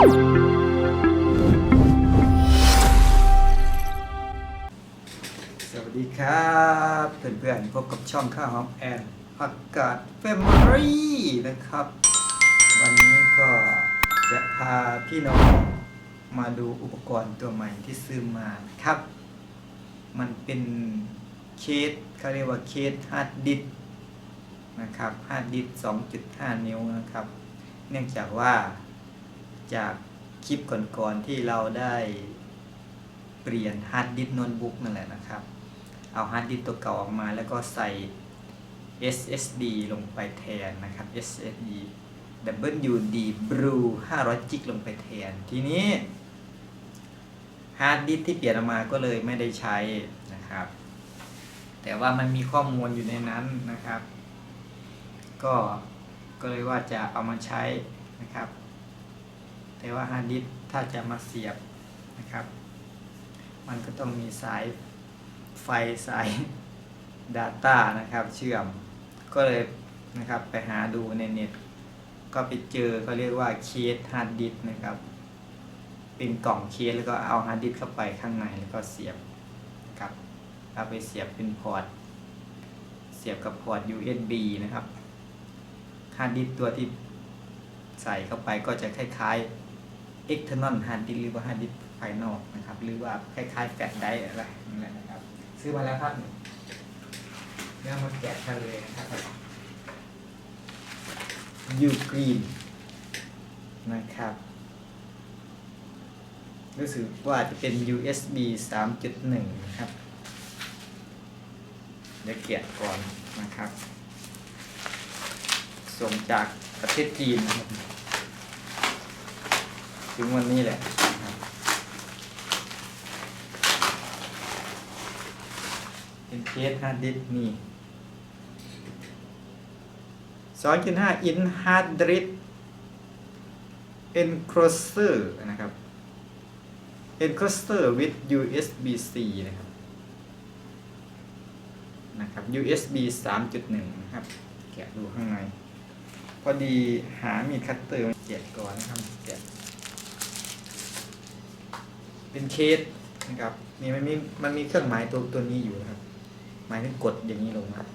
สวัสดีครับเพื่อนๆพบกับช่องข้าวหอมแอนผักาดเฟมรี่นะครับ วันนี้ก็จะพาพี่น้องมาดูอุปกรณ์ตัวใหม่ที่ซื้อมาครับ มันเป็นเคสเขาเรียกว่าเคสฮาร์ดดิสก์นะครับฮาร์ดดิสก์2.5 นิ้วนะครับ เนื่องจากว่า จากคลิปก่อนๆที่เราได้เปลี่ยนฮาร์ดดิสก์โน้ตบุ๊กนั่นแหละนะครับ เอาฮาร์ดดิสก์ตัวเก่าออกมาแล้วก็ใส่ SSD ลงไปแทนนะครับ SSD WD Blue 500 g ลงไปแทน ทีนี้ฮาร์ดดิสก์ที่เปลี่ยนออกมาก็เลยไม่ได้ใช้นะครับ แต่ว่ามันมีข้อมูลอยู่ในนั้นนะครับ ก็ก็เลยว่าจะเอามาใช้นะครับ แต่ว่าฮาร์ดดิสถ้าจะมาเสียบนะครับ มันก็ต้องมีสายไฟสาย Data นะครับ เชื่อมก็เลยนะครับไปหาดูในเน็ต ก็ไปเจอเขาเรียกว่าเคสฮาร์ดดิสนะครับ เป็นกล่องเคสแล้วก็เอาฮาร์ดดิสเข้าไปข้างในแล้วก็เสียบนะครับเอาไปเสียบเป็นพอร์ตเสียบกับพอร์ต USB นะครับฮาร์ดดิสตัวที่ใส่เข้าไปก็จะคล้ายๆ external hard disk หรือว่า hard disk ภายนอกนะครับ หรือว่าคล้ายๆแฟลชไดร์อะไรนั่แหละนะครับ ซื้อมาแล้วครับเรื่อมาแกะกันเลยนะครับยูกรีนนะครับรู้สึกว่าจะเป็น USB 3.1 นะครับ เดี๋ยวเกียก่อนนะครับ ส่งจากประเทศจีนนะครับ ถึงวันนี้แหละเป็นเคสฮาร์ดดิสก์นี่สองจุดห้าอินฮาร์ดดิสก์เอ็นครอสเตอร์นะครับ enclosure with USB C นะครับ นะครับ USB 3.1 นะครับ แกะดูข้างใน พอดีหามีคัตเตอร์มาแกะก่อนนะครับ แกะ เป็นเคสนะครับนี่มันมีมันมีเครื่องหมายตัวตัวนี้อยู่นะครับ หมายถึงกดอย่างนี้ลงนะครับ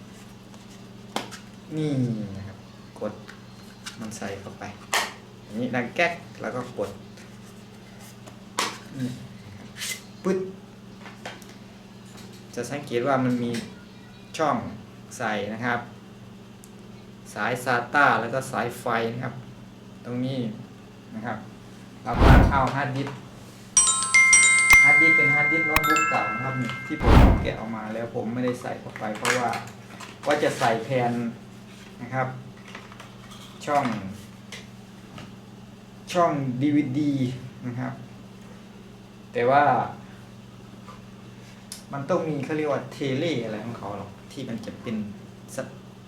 นี่นะครับ กดมันใส่เข้าไปอย่างนี้ดังแก๊กแล้วก็กดนี่ปึ๊ดจะสังเกตว่ามันมีช่องใส่นะครับ สาย SATA แล้วก็สายไฟนะครับ ตรงนี้นะครับเราก็เอาฮาร์ดดิสก์ ร์ดดิสเป็นฮาร์ดดิสก์โน้ตบุ๊กเก่านะครับนี่ที่ผมแกะออกมาแล้วผมไม่ได้ใส่เข้าไป เพราะว่าว่าจะใส่แทนนะครับ ช่อง ช่อง DVD นะครับ แต่ว่า มันต้องมีเขาเรียกว่าเทเลอะไรของเขาหรอกที่มันจะเป็น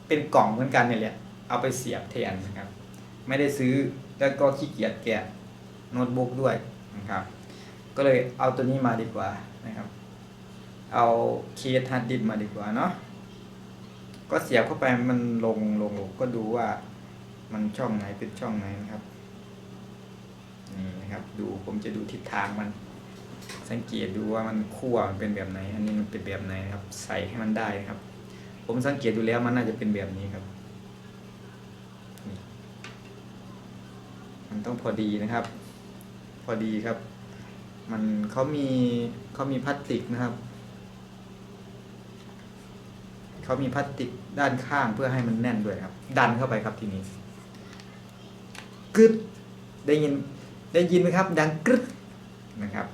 เป็นกล่องเหมือนกันเนี่ยแหละเอาไปเสียบแทนนะครับ ไม่ได้ซื้อแล้วก็ขี้เกียจแกะโน้ตบุ๊กด้วยนะครับ ก็เลยเอาตัวนี้มาดีกว่านะครับ เอาเคสฮาร์ดดิสมาดีกว่าเนาะก็เสียบเข้าไปมันลงลงลงก็ดูว่ามันช่องไหนเป็นช่องไหนนะครับนี่นะครับ ดูผมจะดูทิศทางมัน สังเกตดูว่ามันคั่วมันเป็นแบบไหน อันนี้มันเป็นแบบไหนนะครับ ใส่ให้มันได้นะครับ ผมสังเกตดูแล้วมันน่าจะเป็นแบบนี้ครับมันต้องพอดีนะครับ พอดีครับ มันเขามีเขามีพลาสติกนะครับเขามีพลาสติกด้านข้างเพื่อให้มันแน่นด้วยครับ ดันเข้าไปครับทีนี้กึดได้ยินได้ยินไหมครับ ดังกึดนะครับ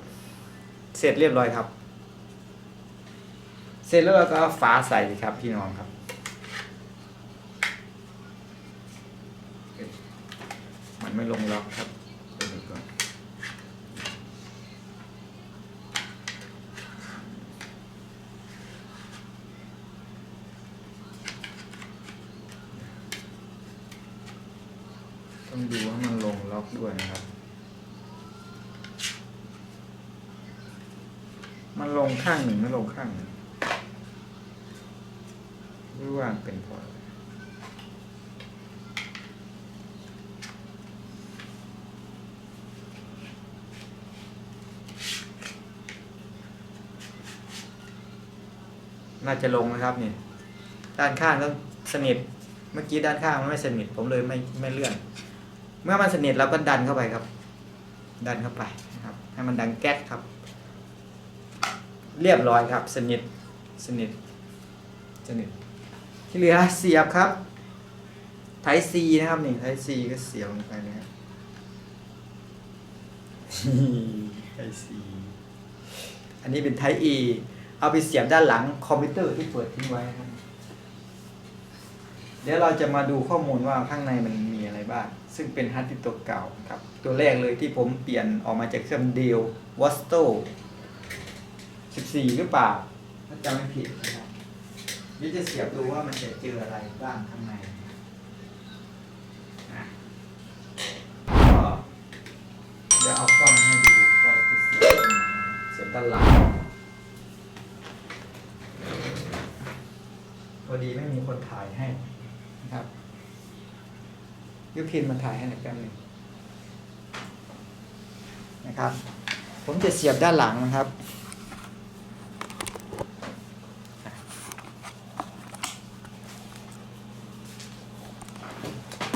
เสร็จเรียบร้อยครับ เสร็จแล้วเราก็เอาฝาใส่ครับพี่น้องครับมันไม่ลงล็อกครับ ดูว่ามันลงล็อกด้วยนะครับ มันลงข้างหนึ่งไม่ลงข้างหนึ่งรู้ว่าเป็นพอน่าจะลงนะครับเนี่ยด้านข้างก็สนิท เมื่อกี้ด้านข้างมันไม่สนิท ผมเลยไม่ไม่เลื่อน เมื่อมันสนิทเราก็ดันเข้าไปครับ ดันเข้าไปนะครับ ให้มันดังแก๊กครับ เรียบร้อยครับ สนิทสนิทสนิทที่เหลือเสียบครับไทซีนะครับนี่ไทซีก็เสียบลงไปนะครับไทซีอันนี้เป็นไทเอเอาไปเสียบด้านหลังคอมพิวเตอร์ที่เปิดทิ้งไว้ครับ เดี๋ยวเราจะมาดูข้อมูลว่าข้างในมันมี บ้างซึ่งเป็นฮาร์ดดิสก์ตัวเก่าครับ ตัวแรกเลยที่ผมเปลี่ยนออกมาจากเครื่องเดลวอสโต14 หรือเปล่าถ้าจำไม่ผิดนะครับเดี๋ยวจะเสียบดูว่ามันจะเจออะไรบ้างข้างในก็เดี๋ยวเอากล้องให้ดูว่าจะเสียบตรงไหนเสียบด้านหลังพอดีไม่มีคนถ่ายให้นะครับ ยุพินมาถ่ายให้หน่อยแป๊บหนึงนะครับ ผมจะเสียบด้านหลังนะครับ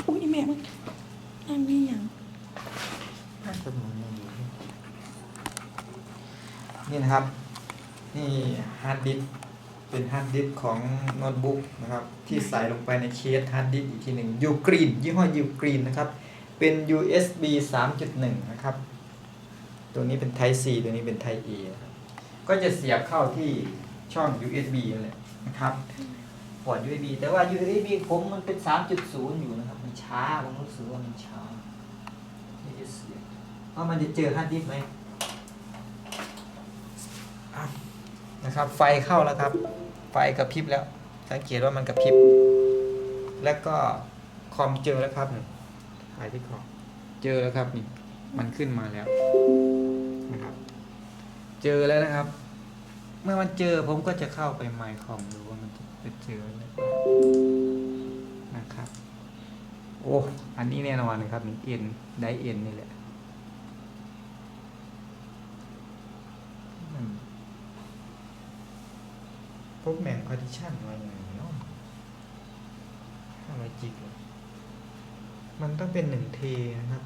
อุ้ยแม่มันอันนี้อย่างนี่นะครับ นี่ฮาร์ดดิสก์ เป็นฮาร์ดดิสก์ของโน้ตบุ๊กนะครับ ที่ใส่ลงไปในเคสฮาร์ดดิสก์อีกทีหนึ่งยูกรีนยี่ห้อยูกรีนนะครับ เป็น USB 3.1 นะครับ ตัวนี้เป็น Type C ตัวนี้เป็น Type A นะครับก็จะเสียบเข้าที่ช่อง USB นั่นแหละนะครับพอร์ต USB แต่ว่า USB ผมมันเป็น 3.0 อยู่นะครับ มันช้า ผมรู้สึกว่ามันช้าที่จะเสียบว่ามันจะเจอฮาร์ดดิสก์ไหมนะครับ ไฟเข้าแล้วครับ ไฟกระพริบแล้ว สังเกตว่ามันกระพริบ แล้วก็คอมเจอแล้วครับนี่ถ่ายที่คอมเจอแล้วครับนี่ มันขึ้นมาแล้วนะครับ เจอแล้วนะครับ เมื่อมันเจอผมก็จะเข้าไปไมค์คอมดูว่ามันจะเจออะไรบ้านะครับ โอ้ อันนี้แน่นอนนะครับนี่เอ็น ไดเอ็นนี่แหละอืม พ ชันอะไรอย่างเงี้เนาะห้าร้อยจิกมันต้องเป็นหนึ่งเทนะครับ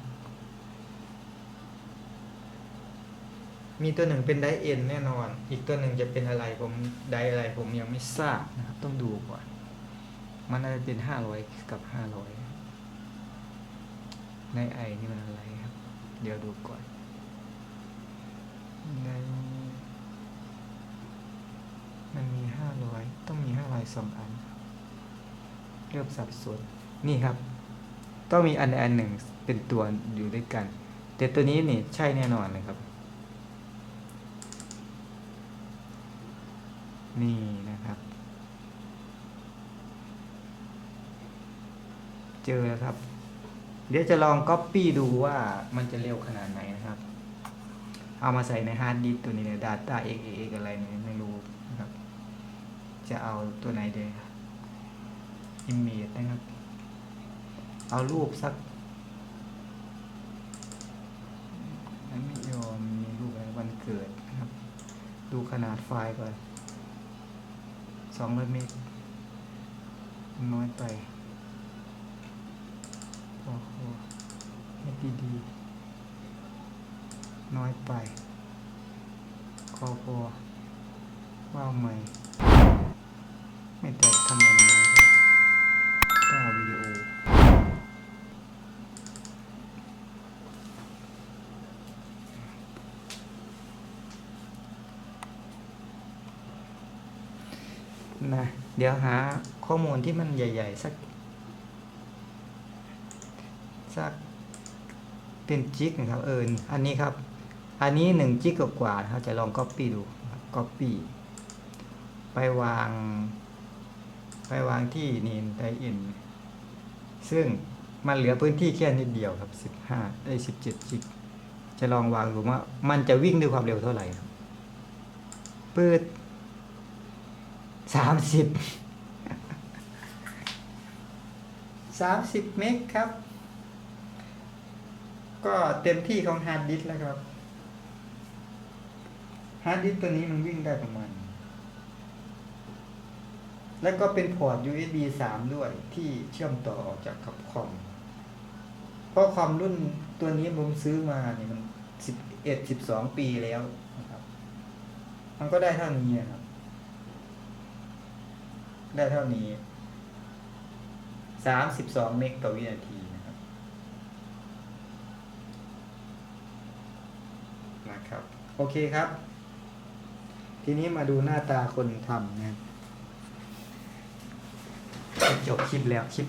มีตัวหนึ่งเป็นไดเอ็นแน่นอน อีกตัวหนึ่งจะเป็นอะไรผมไดอะไรผมยังไม่ทราบนะครับ ต้องดูก่อน มันน่าจะเป็นห้าร้อยกับห้าร้อยในไอนี่มันอะไรครับ เดี๋ยวดูก่อน มันมีห้าร้อยต้องมีห้าร้อย สองอัน เริ่มสับสนนี่ครับ ต้องมีอันใดอันหนึ่งเป็นตัวอยู่ด้วยกัน แต่ตัวนี้นี่ใช่แน่นอนเลยครับ นี่นะครับ เจอแล้วครับ เดี๋ยวจะลองก๊อปปี้ดูว่ามันจะเร็วขนาดไหนนะครับ เอามาใส่ในฮาร์ดดิสก์ตัวนี้เนี่ย Data XAX อะไรเนี่ยไม่รู้ จะเอาตัวไหนดีครับ Image นะครับ เอารูปสักไม่ยอมมีรูปอะไรวันเกิดนะครับ ดูขนาดไฟล์ก่อนสองร้อยเมกน้อยไปโอ้โหไม่ดีดีๆน้อยไป คอพอว่าใหม่ ไม่แต่ทำไมมันน้อยจังต้องเอาวิดีโอ นะ เดี๋ยวหาข้อมูลที่มันใหญ่ ๆ สัก สัก เป็นจิกนะครับ เอออันนี้ครับ อันนี้หนึ่งจิกกว่าๆนะครับจะลองก๊อปปี้ดูก๊อปปี้ไปวาง ไปวางที่นี่ไดอินซึ่งมันเหลือพื้นที่แค่นิดเดียวครับ 15ได้17จิกจะลองวางดูว่ามันจะวิ่งด้วยความเร็วเท่าไหร่ครับปืด30 30เมกครับ ก็เต็มที่ของฮาร์ดดิสแล้วครับฮาร์ดดิสตัวนี้มันวิ่งได้ประมาณ แล้วก็เป็นพอร์ต USB 3 ด้วยที่เชื่อมต่อออกจากกับคอม เพราะคอมรุ่นตัวนี้ผมซื้อมาเนี่ยมัน 11 12 ปีแล้วนะครับ มันก็ได้เท่านี้นะครับ ได้เท่านี้ 32 เมกต่อวินาทีนะครับ นะครับ โอเคครับ ทีนี้มาดูหน้าตาคนทำนะครับ จบคลิปแล้วคลิป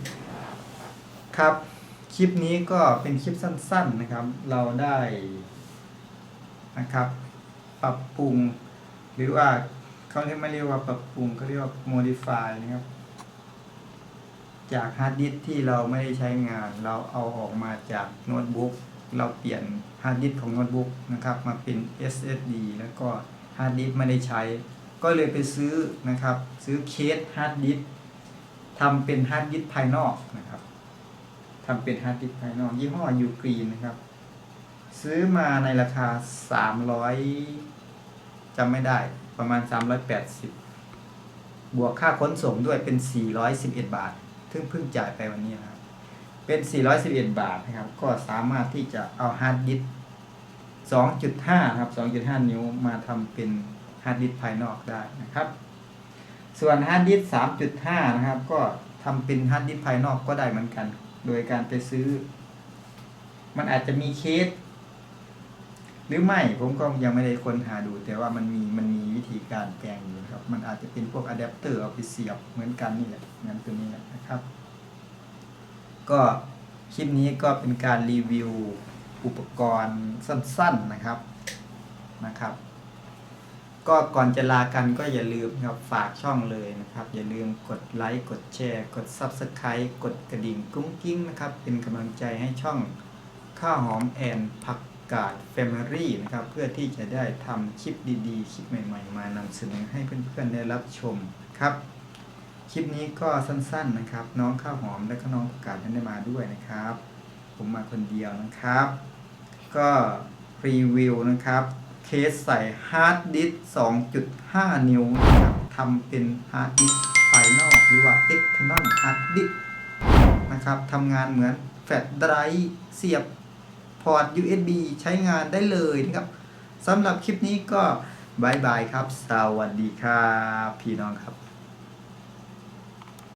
ครับ คลิปนี้ก็เป็นคลิปสั้น ๆนะครับ เราได้นะครับ ปรับปรุง หรือว่าเขาเรียกไม่เรียกว่าปรับปรุงเขาเรียกว่า modify นะครับ จากฮาร์ดดิสที่เราไม่ได้ใช้งาน เราเอาออกมาจากโน้ตบุ๊กเราเปลี่ยนฮาร์ดดิสของโน้ตบุ๊กนะครับมาเป็น SSD แล้วก็ฮาร์ดดิสไม่ได้ใช้ ก็เลยไปซื้อนะครับ ซื้อเคสฮาร์ดดิส ทำเป็นฮาร์ดดิสภายนอกนะครับทำเป็นฮาร์ดดิสภายนอก ยี่ห้อยูกรีนนะครับ ซื้อมาในราคา300จำไม่ได้ประมาณ 380 บวกค่าขนส่งด้วยเป็น 411 บาทซึ่งเพิ่งจ่ายไปวันนี้นะครับ เป็น 411 บาทนะครับ ก็สามารถที่จะเอาฮาร์ดดิส2.5 ครับ 2.5 นิ้วมาทำเป็นฮาร์ดดิสภายนอกได้นะครับ ส่วนฮาร์ดดิสก์3.5นะครับ ก็ทำเป็นฮาร์ดดิสก์ภายนอกก็ได้เหมือนกัน โดยการไปซื้อ มันอาจจะมีเคส หรือไม่ผมก็ยังไม่ได้ค้นหาดู แต่ว่ามันมีมันมีวิธีการแปลงอยู่ครับ มันอาจจะเป็นพวกอะแดปเตอร์เอาไปเสียบเหมือนกันนี่แหละเหมือนตัวนี้แหละนะครับ ก็คลิปนี้ก็เป็นการรีวิวอุปกรณ์สั้น ๆนะครับนะครับ ก็ก่อนจะลากันก็อย่าลืมครับฝากช่องเลยนะครับ อย่าลืมกดไลค์กดแชร์ กด Subscribe กดกระดิ่งกุ้งกิ้งนะครับ เป็นกำลังใจให้ช่องข้าวหอมแอนผักกาด Family นะครับ เพื่อที่จะได้ทำคลิปดีๆ คลิปใหม่ ๆ มานำเสนอให้เพื่อนๆได้รับชมครับ คลิปนี้ก็สั้นๆนะครับ น้องข้าวหอมและก็น้องผักกาดไม่ได้มาด้วยนะครับ ผมมาคนเดียวนะครับ ก็รีวิวนะครับ สใส่ฮาร์ดดิสก์2.5 นิ้วนะครับทำเป็นฮาร์ดดิสก์ภายนอกหรือว่า external hard disk นะครับทำงานเหมือนแฟลชไดรฟ์เสียบพอร์ต USB ใช้งานได้เลยนะครับสำหรับคลิปนี้ก็บายบายครับ สวัสดีครับ พี่น้องครับ